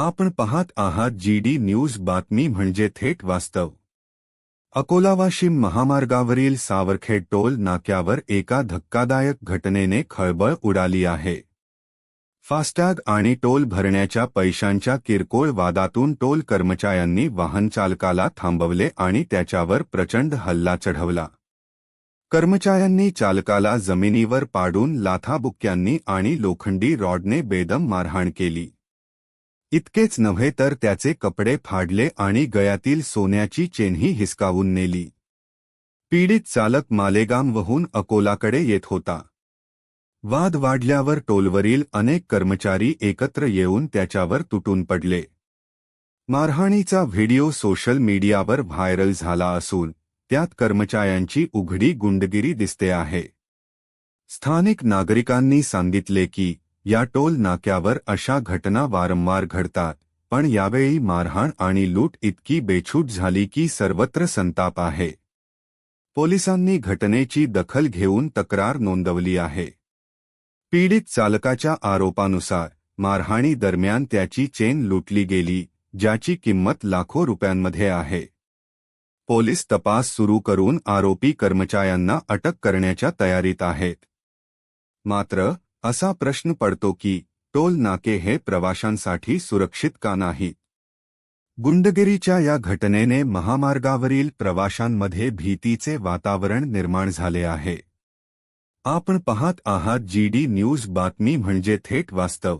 आपण पाहत आहात जी डी न्यूज बातमी म्हणजे थेट वास्तव. अकोला वाशिम महामार्गावरील सावरखेड टोल नाक्यावर एका धक्कादायक घटनेने खळबळ उडाली आहे. फास्टॅग आणि टोल भरण्याच्या पैशांच्या किरकोळ वादातून टोल कर्मचाऱ्यांनी वाहनचालकाला थांबवले आणि त्याच्यावर प्रचंड हल्ला चढवला. कर्मचाऱ्यांनी चालकाला जमिनीवर पाडून लाथाबुक्क्यांनी आणि लोखंडी रॉडने बेदम मारहाण केली. इतकेच नव्हे तर त्याचे कपडे फाडले आणि गयातील सोन्याची चेनही हिसकावून नेली. पीडित चालक मालेगामवहून अकोलाकडे येत होता. वाद वाढल्यावर टोलवरील अनेक कर्मचारी एकत्र येऊन त्याच्यावर तुटून पडले. मारहाणीचा व्हिडिओ सोशल मीडियावर व्हायरल झाला असून त्यात कर्मचाऱ्यांची उघडी गुंडगिरी दिसते आहे. स्थानिक नागरिकांनी सांगितले की या टोल नाक्यावर अशा घटना वारंवार घडतात पण यावेळी मारहाण आणि लूट इतकी बेछूट झाली की सर्वत्र संताप आहे. पोलिसांनी घटनेची दखल घेऊन तक्रार नोंदवली आहे. पीडित चालकाच्या आरोपानुसार मारहाणी दरम्यान त्याची चेन लुटली गेली ज्याची किंमत लाखो रुपयांमध्ये आहे. पोलीस तपास सुरू करून आरोपी कर्मचाऱ्यांना अटक करण्याच्या तयारीत आहेत. मात्र असा प्रश्न पडतो की टोल नाके हे प्रवाशांसाठी सुरक्षित का नाहीत? गुंडगिरीच्या या घटनेने महामार्गावरील प्रवाशांमध्ये भीतीचे वातावरण निर्माण झाले आहे. आपण पाहत आहात जी डी न्यूज बातमी म्हणजे थेट वास्तव.